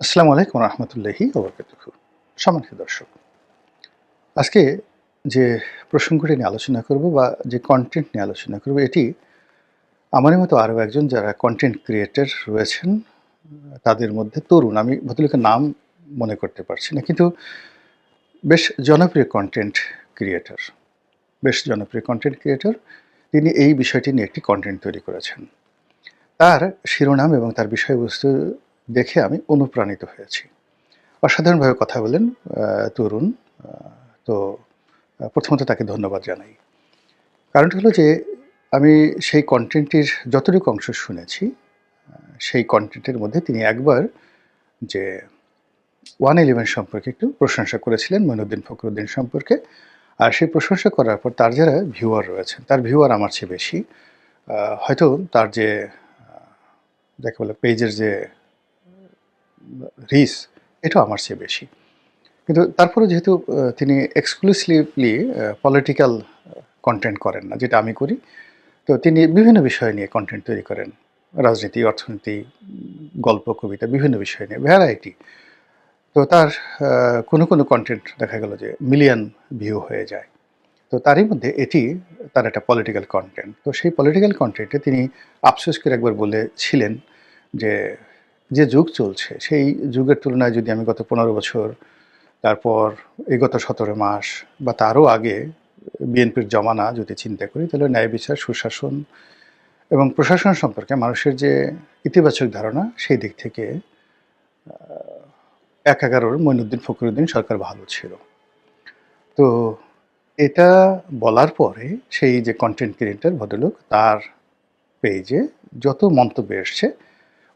আসসালামু আলাইকুম রহমতুল্লাহি ওবরকাতুহ। সম্মানিত দর্শক, আজকে যে প্রসঙ্গটি নিয়ে আলোচনা করব বা যে কন্টেন্ট নিয়ে আলোচনা করব, এটি আমার মতো আরও একজন যারা কন্টেন্ট ক্রিয়েটর রয়েছেন, তাদের মধ্যে তরুণ, আমি ভদ্রলোকের নাম মনে করতে পারছি না, কিন্তু বেশ জনপ্রিয় কন্টেন্ট ক্রিয়েটর বেশ জনপ্রিয় কন্টেন্ট ক্রিয়েটর তিনি এই বিষয়টি নিয়ে একটি কন্টেন্ট তৈরি করেছেন। তার শিরোনাম এবং তার বিষয়বস্তু দেখে আমি অনুপ্রাণিত হয়েছি। অসাধারণভাবে কথা বলেন তরুণ তো প্রথমত তাকে ধন্যবাদ জানাই। কারণটা হলো যে, আমি সেই কন্টেন্টটির যতটুকু অংশ শুনেছি সেই কন্টেন্টের মধ্যে তিনি একবার যে ওয়ান ইলেভেন সম্পর্কে একটু প্রশংসা করেছিলেন, মইনুদ্দিন ফখরুদ্দিন সম্পর্কে। আর সেই প্রশংসা করার পর তার যারা ভিউয়ার রয়েছেন, তার ভিউয়ার আমার চেয়ে বেশি। হয়তো তার যে যাকে বলে পেজের যে রিস এটাও আমার চেয়ে বেশি। কিন্তু তারপরে যেহেতু তিনি এক্সক্লুসিভলি পলিটিক্যাল কন্টেন্ট করেন না, যেটা আমি করি, তো তিনি বিভিন্ন বিষয় নিয়ে কন্টেন্ট তৈরি করেন। রাজনীতি, অর্থনীতি, গল্প, কবিতা, বিভিন্ন বিষয় নিয়ে ভ্যারাইটি তো তার কোনো কোনো কন্টেন্ট দেখা গেল যে মিলিয়ন ভিউ হয়ে যায়। তো তারই মধ্যে এটি তার একটা পলিটিক্যাল কন্টেন্ট তো সেই পলিটিক্যাল কন্টেন্টে তিনি আফসোস করে একবার বলেছিলেন যে যে যুগ চলছে, সেই যুগের তুলনায় যদি আমি গত পনেরো বছর, তারপর এই গত সতেরো মাস বা তারও আগে বিএনপির জমানা যদি চিন্তা করি, তাহলে ন্যায় বিচার, সুশাসন এবং প্রশাসন সম্পর্কে মানুষের যে ইতিবাচক ধারণা, সেই দিক থেকে এক এগারোর মইনুদ্দিন ফখরুদ্দিন সরকার ভালো ছিল। তো এটা বলার পরে সেই যে কন্টেন্ট ক্রিয়েটার ভদ্রলোক, তার পেজে যত মন্তব্য এসছে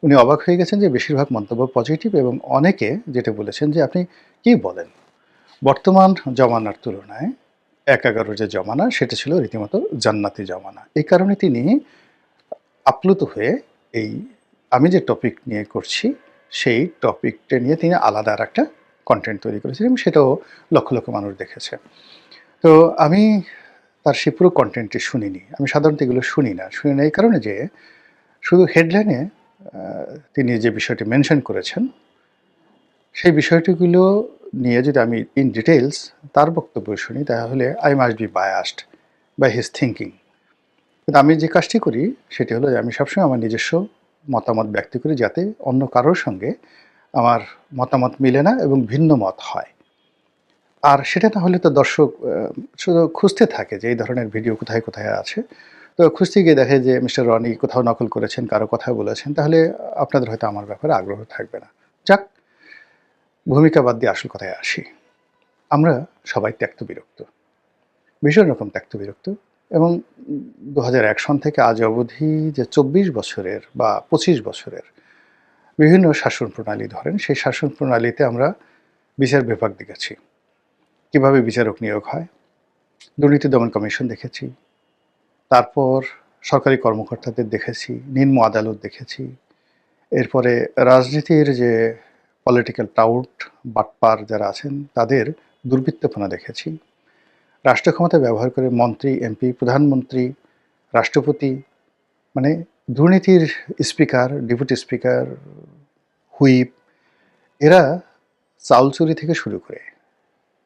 উনি অবাক হয়ে গেছেন যে বেশিরভাগ মন্তব্য পজিটিভ এবং অনেকে যেটা বলেছেন যে আপনি কি বলেন? বর্তমান জমানার তুলনায় এক এগারো যে জমানা, সেটা ছিল রীতিমতো জান্নাতি জমানা। এই কারণে তিনি আপ্লুত হয়ে এই আমি যে টপিক নিয়ে করছি, সেই টপিকটা নিয়ে তিনি আলাদা আর একটা কন্টেন্ট তৈরি করেছেন এবং সেটাও লক্ষ লক্ষ মানুষ দেখেছে। তো আমি তার সেই পুরো কন্টেন্টটি শুনিনি। আমি সাধারণত এগুলো শুনি না। শুনি না এই কারণে যে শুধু হেডলাইনে তিনি যে বিষয়টি মেনশন করেছেন, সেই বিষয়টিগুলো নিয়ে যদি আমি ইন ডিটেলস তার বক্তব্য শুনি, তাহলে I must be biased by his thinking কিন্তু আমি যে কাজটি করি, সেটি হলো যে আমি সবসময় আমার নিজস্ব মতামত ব্যক্ত করি যাতে অন্য কারোর সঙ্গে আমার মতামত মিলে না এবং ভিন্ন মত হয়। আর সেটা না হলে তো দর্শক শুধু খুঁজতে থাকে যে এই ধরনের ভিডিও কোথায় কোথায় আছে। খুঁজতে গিয়ে দেখে যে মিস্টার রনি কোথাও নকল করেছেন, কারও কথা বলেছেন, তাহলে আপনাদের হয়তো আমার ব্যাপারে আগ্রহ থাকবে না। যাক, ভূমিকা বাদ দিয়ে আসল কথায় আসি। আমরা সবাই ত্যক্ত বিরক্ত। ভীষণ রকম ত্যক্ত বিরক্ত এবং দু সন থেকে আজ অবধি যে চব্বিশ বছরের বা পঁচিশ বছরের বিভিন্ন শাসন প্রণালী ধরেন, সেই শাসন প্রণালীতে আমরা বিচার বিভাগ দেখেছি। কীভাবে বিচারক নিয়োগ হয়, দুর্নীতি দমন কমিশন দেখেছি তারপর সরকারি কর্মকর্তাদের দেখেছি, নিম্ন আদালত দেখেছি। এরপরে রাজনীতির যে পলিটিক্যাল টাউট বাটপার যারা আছেন, তাদের দুর্বৃত্তপনা দেখেছি। রাষ্ট্র ক্ষমতা ব্যবহার করে মন্ত্রী, এমপি, প্রধানমন্ত্রী, রাষ্ট্রপতি মানে দুর্নীতির স্পিকার, ডেপুটি স্পিকার, হুইপ, এরা চাউল চুরি থেকে শুরু করে।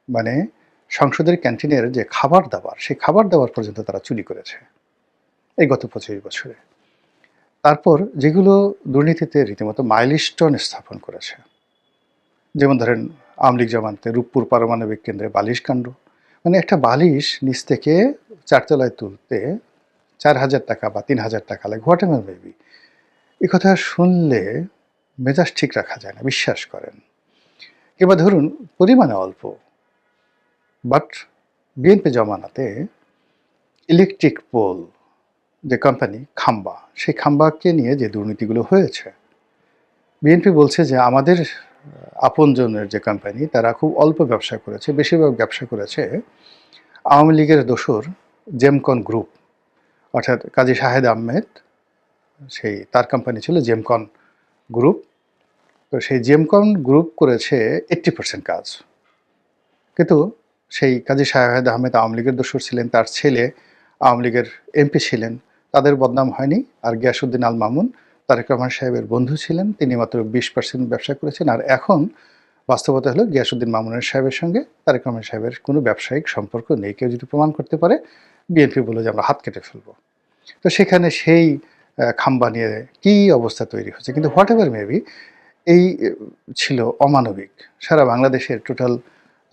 মানে সংসদের ক্যান্টিনের যে খাবার দাবার, সেই খাবার দাবার পর্যন্ত তারা চুরি করেছে এই গত পঁচিশ বছরে। তারপর যেগুলো দুর্নীতিতে রীতিমতো মাইলস্টোন স্থাপন করেছে, যেমন ধরেন আওয়ামী লীগ জামানতে রূপপুর পারমাণবিক কেন্দ্রে বালিশ কাণ্ড। মানে একটা বালিশ নিচ থেকে চারতলায় তুলতে চার হাজার টাকা বা তিন হাজার টাকা লাগে, হোয়াট এভার মেবি। এই কথা শুনলে মেজাজ ঠিক রাখা যায় না, বিশ্বাস করেন। কিংবা ধরুন, পরিমাণে অল্প। বাট বিএনপি জমানাতে ইলেকট্রিক পোল যে কোম্পানি খাম্বা, সেই খাম্বাকে নিয়ে যে দুর্নীতিগুলো হয়েছে বিএনপি বলছে যে আমাদের আপনজনের যে কোম্পানি তারা খুব অল্প ব্যবসা করেছে, বেশিরভাগ ব্যবসা করেছে আওয়ামী লীগের দোসর জেমকন গ্রুপ অর্থাৎ কাজী শাহেদ আহমেদ, সেই, তার কোম্পানি ছিল জেমকন গ্রুপ তো সেই জেমকন গ্রুপ করেছে এইট্টি পার্সেন্ট কাজ। কিন্তু সেই কাজী শাহেদ আহমেদ আওয়ামী লীগের দোসর ছিলেন, তার ছেলে আওয়ামী লীগের এমপি ছিলেন। তাদের বদনাম হয়নি। আর গিয়াসুদ্দিন আল মামুন তারেক রহমান সাহেবের বন্ধু ছিলেন। তিনি মাত্র বিশ পার্সেন্ট ব্যবসা করেছেন। আর এখন বাস্তবতা হলো গিয়াসুদ্দিন মামুনের সাহেবের সঙ্গে তারেক রহমান সাহেবের কোনো ব্যবসায়িক সম্পর্ক নেই। কেউ যদি প্রমাণ করতে পারে, বিএনপি বলে যে আমরা হাত কেটে ফেলব। তো সেখানে সেই খাম্বা নিয়ে কী অবস্থা তৈরি হচ্ছে? কিন্তু হোয়াট এভার মেবি এই ছিল অমানবিক। সারা বাংলাদেশের টোটাল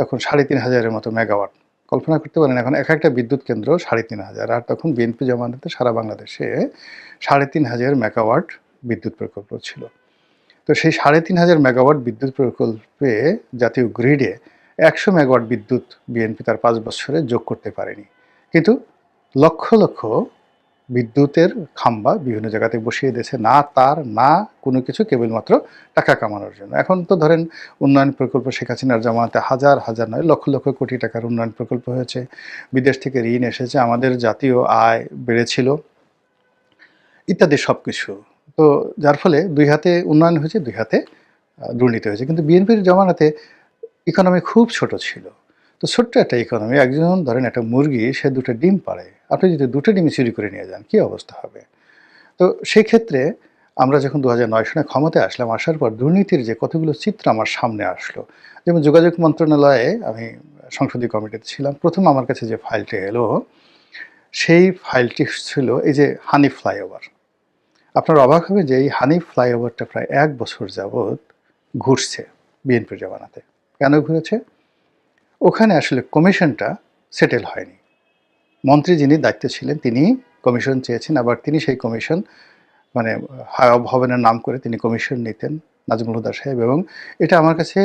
তখন সাড়ে তিন হাজারের মতো মেগাওয়াট। কল্পনা করতে পারেন, এখন এক একটা বিদ্যুৎ কেন্দ্র সাড়ে তিন হাজার, আর তখন বিএনপি জমানাতে সারা বাংলাদেশে সাড়ে তিন হাজার মেগাওয়াট বিদ্যুৎ প্রকল্প ছিল। তো সেই সাড়ে তিন হাজার মেগাওয়াট বিদ্যুৎ প্রকল্পে জাতীয় গ্রিডে একশো মেগাওয়াট বিদ্যুৎ বিএনপি তার পাঁচ বছরে যোগ করতে পারেনি। কিন্তু লক্ষ লক্ষ বিদ্যুতের খাম্বা বিভিন্ন জায়গাতে বসিয়ে দিয়েছে। না তার, না কোনো কিছু, কেবলমাত্র টাকা কামানোর জন্য। এখন তো ধরেন উন্নয়ন প্রকল্প শেখ হাসিনার জামাতে হাজার হাজার নয়, লক্ষ লক্ষ কোটি টাকার উন্নয়ন প্রকল্প হয়েছে। বিদেশ থেকে ঋণ এসেছে, আমাদের জাতীয় আয় বেড়েছিল ইত্যাদি সব কিছু তো যার ফলে দুই হাতে উন্নয়ন হয়েছে, দুই হাতে দুর্নীতি হয়েছে। কিন্তু বিএনপির জমানাতে ইকোনমি খুব ছোট ছিল। তো ছোট্ট একটা ইকোনমি একজন ধরেন একটা মুরগি, সে দুটো ডিম পাড়ে। আপনি যদি দুটো ডিম চুরি করে নিয়ে যান, কী অবস্থা হবে? তো সেই ক্ষেত্রে আমরা যখন দু হাজার নয় সনে ক্ষমতায় আসলাম, আসার পর দুর্নীতির যে কতগুলো চিত্র আমার সামনে আসলো। যেমন যোগাযোগ মন্ত্রণালয়ে আমি সংসদীয় কমিটিতে ছিলাম। প্রথম আমার কাছে যে ফাইলটি এলো, সেই ফাইলটি ছিল এই যে হানি ফ্লাইওভার আপনার অবাক হবে যে এই হানি ফ্লাইওভারটা প্রায় এক বছর যাবৎ ঘুরছে বিএনপির জমানাতে। কেন ঘুরেছে? ওখানে আসলে কমিশনটা সেটেল হয়নি। মন্ত্রী যিনি দায়িত্বে ছিলেন, তিনি কমিশন চেয়েছেন, আবার তিনি সেই কমিশন মানে হায় ভবনের নাম করে তিনি কমিশন নিতেন নাজমুল হুদা সাহেব এবং এটা আমার কাছে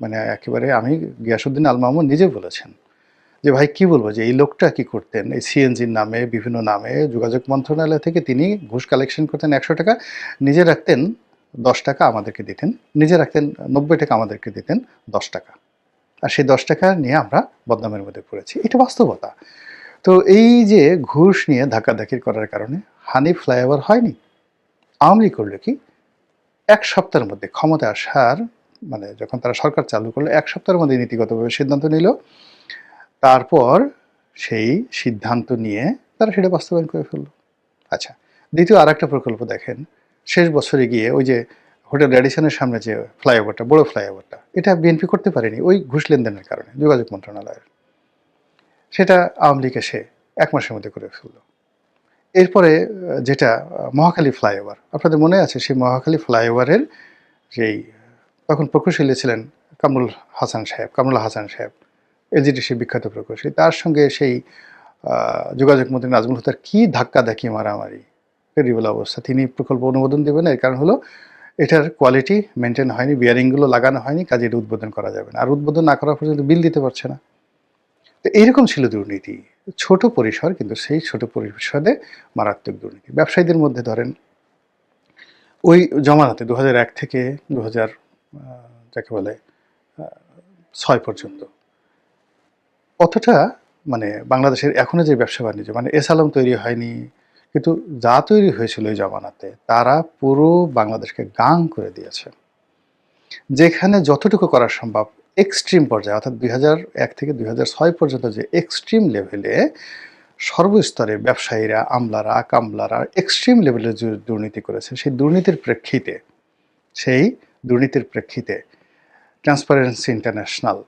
মানে একেবারে আমি গিয়াসুদ্দিন আল মামুন নিজে বলেছেন যে, ভাই, কি বলব যে, এই লোকটা কি করতেন? এই সিএনজির নামে, বিভিন্ন নামে, যোগাযোগ মন্ত্রণালয় থেকে তিনি ঘুষ কালেকশন করতেন একশো টাকা, নিজে রাখতেন দশ টাকা আমাদেরকে দিতেন, নিজে রাখতেন নব্বই টাকা আমাদেরকে দিতেন দশ টাকা। আর সেই দশ টাকা নিয়ে আমরা বদনামের মধ্যে পড়েছি। এটা বাস্তবতা। তো এই যে ঘুষ নিয়ে ধাক্কাধাক্কির করার কারণে হানি ফ্লাইওভার হয়নি। আওয়ামী লীগ করল কি এক সপ্তাহের মধ্যে ক্ষমতা আসার মানে যখন তারা সরকার চালু করল, এক সপ্তাহের মধ্যে নীতিগতভাবে সিদ্ধান্ত নিল। তারপর সেই সিদ্ধান্ত নিয়ে তারা সেটা বাস্তবায়ন করে ফেলল। আচ্ছা দ্বিতীয় আর একটা প্রকল্প দেখেন। শেষ বছরে গিয়ে ওই যে হোটেল র্যাডিসনের সামনে যে ফ্লাইওভারটা বড় ফ্লাইওভারটা এটা বিএনপি করতে পারেনি ওই ঘুষ লেনদেনের কারণে, যোগাযোগ মন্ত্রণালয়ের। সেটা আওয়ামী লীগ এসে এক মাসের মধ্যে করে ফেলল। এরপরে যেটা মহাখালী ফ্লাইওভার আপনাদের মনে আছে সেই মহাখালী ফ্লাইওভারের যেই, তখন প্রকৌশলী ছিলেন কামরুল হাসান সাহেব, কামরুল হাসান সাহেব এলজিডিসি বিখ্যাত প্রকৌশলী, তার সঙ্গে সেই যোগাযোগ মন্ত্রী নাজমুল হুদার কী ধাক্কা দেখি মারামারি টেরিবল অবস্থা, তিনি প্রকল্প অনুমোদন দেবেন এর কারণ হলো এটার কোয়ালিটি মেনটেন হয়নি বিয়ারিংগুলো লাগানো হয়নি, কাজে এটা উদ্বোধন করা যাবে না। আর উদ্বোধন না করা পর্যন্ত বিল দিতে পারছে না? তো এইরকম ছিল দুর্নীতি। ছোট পরিসর, কিন্তু সেই ছোট পরিসরে মারাত্মক দুর্নীতি। ব্যবসায়ীদের মধ্যে ধরেন, ওই জমানাতে দু এক থেকে দু হাজার যাকে বলে ছয় পর্যন্ত। অতটা মানে বাংলাদেশের এখনও যে ব্যবসা বাণিজ্য মানে এসালম তৈরি হয়নি কিন্তু যা তৈরি হয়েছিল ওই জমানাতে, তারা পুরো বাংলাদেশকে গাং করে দিয়েছে। যেখানে যতটুকু করা সম্ভব এক্সট্রিম পর্যায়ে, অর্থাৎ দুই এক থেকে দুই পর্যন্ত যে এক্সট্রিম লেভেলে সর্বস্তরে ব্যবসায়ীরা, আমলারা, কামলারা এক্সট্রিম লেভেলে যে দুর্নীতি করেছে। সেই দুর্নীতির প্রেক্ষিতে, সেই দুর্নীতির প্রেক্ষিতে ট্রান্সপারেন্সি ইন্টারন্যাশনাল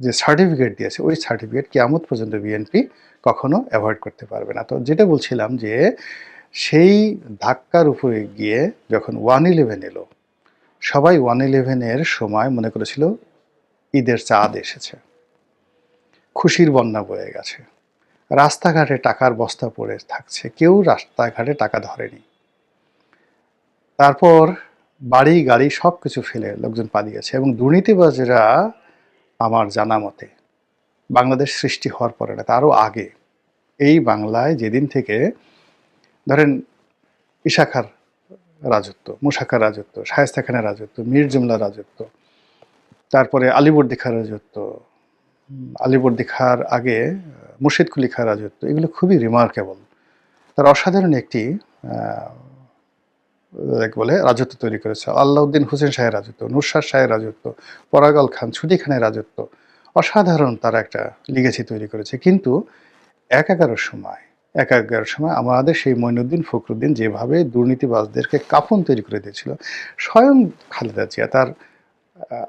যে সার্টিফিকেট দিয়েছে, ওই সার্টিফিকেট কেয়ামত পর্যন্ত বিএনপি কখনো অ্যাভয়েড করতে পারবে না। তো যেটা বলছিলাম যে, সেই ধাক্কার উপরে গিয়ে যখন ওয়ান ইলেভেন এলো, সবাই ওয়ান ইলেভেনের সময় মনে করেছিল ঈদের চাঁদ এসেছে। খুশির বন্যা বয়ে গেছে। রাস্তাঘাটে টাকার বস্তা পড়ে থাকছে। কেউ রাস্তাঘাটে টাকা ধরেনি। তারপর বাড়ি, গাড়ি সব কিছু ফেলে লোকজন পালিয়েছে এবং দুর্নীতিবাজেরা আমার জানা মতে বাংলাদেশ সৃষ্টি হওয়ার পরে না তারও আগে। এই বাংলায় যেদিন থেকে ধরেন ইশাখার রাজত্ব, মুশাখার রাজত্ব, শায়েস্তা খানের রাজত্ব, মীর জুমলা রাজত্ব, তারপরে আলিবর্দি খার রাজত্ব আলিবর্দি খার আগে, মুর্শিদ কুলি খার রাজত্ব, এগুলো খুবই রিমার্কেবল তার অসাধারণ একটি বলে রাজত্ব তৈরি করেছে। আল্লাউদ্দিন হুসেন শাহের রাজত্ব, নুরশাদ শাহের রাজত্ব পরাগল খান, ছুটি খানের রাজত্ব অসাধারণ তারা একটা লিগেছি তৈরি করেছে। কিন্তু এক এগারোর সময়, এক এগারোর সময় আমাদের সেই মঈনুদ্দিন ফখরুদ্দিন যেভাবে দুর্নীতিবাজদেরকে কাফন তৈরি করে দিয়েছিল, স্বয়ং খালেদা জিয়া তার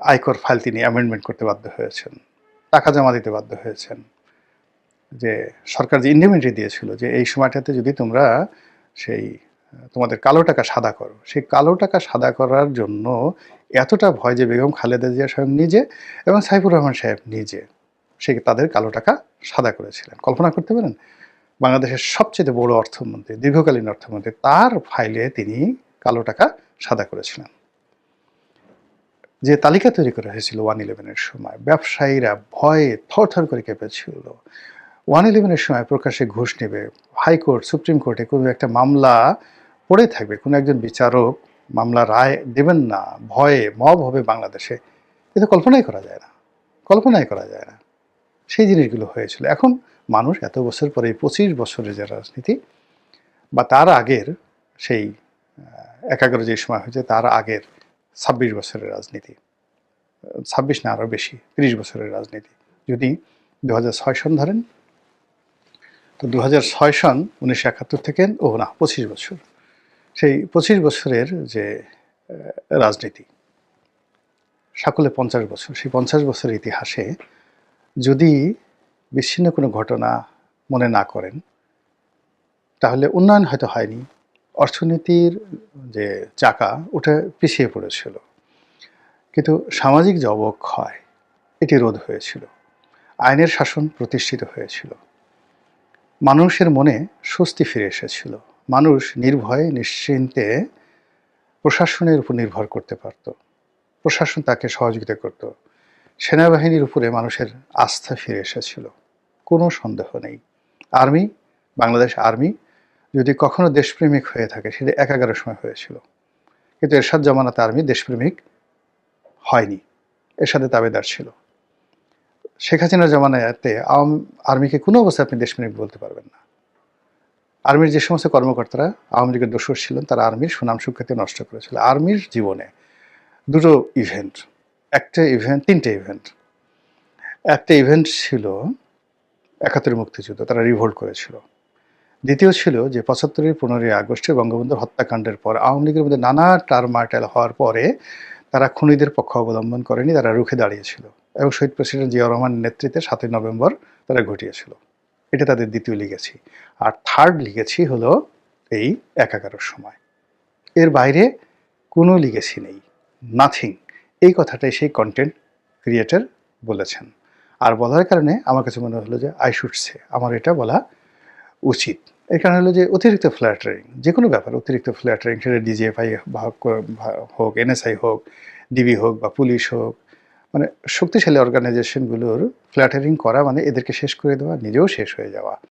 আয়কর ফাইল তিনি অ্যামেন্ডমেন্ট করতে বাধ্য হয়েছেন, টাকা জমা দিতে বাধ্য হয়েছেন। যে সরকার যে ইন্ডিমেন্টারি দিয়েছিল, যে এই সময়টাতে যদি তোমরা সেই তোমাদের কালো টাকা সাদা করো। সেই কালো টাকা সাদা করার জন্য এতটা ভয় যে বেগম খালেদা জিয়া স্বয়ং নিজে এবং সাইফুর রহমান সাহেব নিজে সে তাদের কালো টাকা সাদা করেছিলেন। কল্পনা করতে পারেন? বাংলাদেশের সবচেয়ে বড় অর্থমন্ত্রী, দীর্ঘকালীন অর্থমন্ত্রী, তার ফাইলে তিনি কালো টাকা সাদা করেছিলেন। যে তালিকা তৈরি করা হয়েছিল ওয়ান ইলেভেনের সময়, ব্যবসায়ীরা ভয়ে থরথর করে কেঁপেছিল ওয়ান ইলেভেনের সময় প্রকাশ্যে ঘুষ নেবে। হাইকোর্ট, সুপ্রিম কোর্টে কোনো একটা মামলা পড়ে থাকবে। কোনো একজন বিচারক মামলা রায় দেবেন না, ভয়ে মব হবে বাংলাদেশে এটা কল্পনাই করা যায় না। কল্পনাই করা যায় না। সেই জিনিসগুলো হয়েছিল। এখন মানুষ এত বছর পরে এই পঁচিশ বছরের যে রাজনীতি, বা তার আগের সেই একাগ্র যে সময় হয়েছে, তার আগের ছাব্বিশ বছরের রাজনীতি, ছাব্বিশ না, আরও বেশি, তিরিশ বছরের রাজনীতি। যদি দু ছয় সন ধরেন, তো দু ছয় সন উনিশশো একাত্তর থেকে ও না, পঁচিশ বছর। সেই পঁচিশ বছরের যে রাজনীতি, সকলে পঞ্চাশ বছর, সেই পঞ্চাশ বছরের ইতিহাসে যদি বিচ্ছিন্ন কোনো ঘটনা মনে না করেন, তাহলে উন্নয়ন হয়তো হয়নি। অর্থনীতির যে চাকা, ওটা পিছিয়ে পড়েছিল। কিন্তু সামাজিক যে অবক্ষয়, এটি রোধ হয়েছিল। আইনের শাসন প্রতিষ্ঠিত হয়েছিল। মানুষের মনে স্বস্তি ফিরে এসেছিল। মানুষ নির্ভয়ে, নিশ্চিন্তে প্রশাসনের উপর নির্ভর করতে পারত। প্রশাসন তাকে সহযোগিতা করত। সেনাবাহিনীর উপরে মানুষের আস্থা ফিরে এসেছিল। কোনো সন্দেহ নেই। আর্মি, বাংলাদেশ আর্মি যদি কখনো দেশপ্রেমিক হয়ে থাকে, সেটা এক এগারোর সময় হয়েছিল। কিন্তু এরশাদ জামানাতে আর্মি দেশপ্রেমিক হয়নি। এর সাথে তাবেদার ছিল। শেখ হাসিনার জামানাতে আর্মিকে কোনো অবস্থায় আপনি দেশপ্রেমিক বলতে পারবেন না। আর্মির যে সমস্ত কর্মকর্তারা আওয়ামী লীগের দোষর ছিলেন, তারা আর্মির সুনাম সুখ্যাতি নষ্ট করেছিল। আর্মির জীবনে দুটো ইভেন্ট একটা ইভেন্ট তিনটে ইভেন্ট একটা ইভেন্ট ছিল একাত্তরের মুক্তিযুদ্ধ, তারা রিভোল্ট করেছিল। দ্বিতীয় ছিল যে পঁচাত্তরের পনেরোই আগস্টে বঙ্গবন্ধুর হত্যাকাণ্ডের পর আওয়ামী লীগের মধ্যে নানা টার্মার্টেল হওয়ার পরে তারা খুনিদের পক্ষ অবলম্বন করেনি, তারা রুখে দাঁড়িয়েছিল। এবং শহীদ প্রেসিডেন্ট জিয়া রহমানের নেতৃত্বে সাতই নভেম্বর তারা ঘটিয়েছিল। এটা তাদের দ্বিতীয় লিগেছি আর থার্ড লিগেছি হলো এই এক সময়। এর বাইরে কোনো লিগেছি নেই। নাথিং এই কথাটাই সেই কন্টেন্ট ক্রিয়েটার বলেছেন। আর বলার কারণে আমার কাছে মনে হলো যে আই সে আমার এটা বলা উচিত। এর কারণ হলো যে, অতিরিক্ত ফ্ল্যাটারিং যে কোনো ব্যাপার, অতিরিক্ত ফ্ল্যাটারিং সেটা ডিজিএফআই হোক এনএসআই হোক ডিবি হোক, বা পুলিশ হোক মানে শক্তিশালী অর্গানাইজেশনগুলোর ফ্ল্যাটারিং করা মানে এদেরকে শেষ করে দেওয়া নিজেও শেষ হয়ে যাওয়া।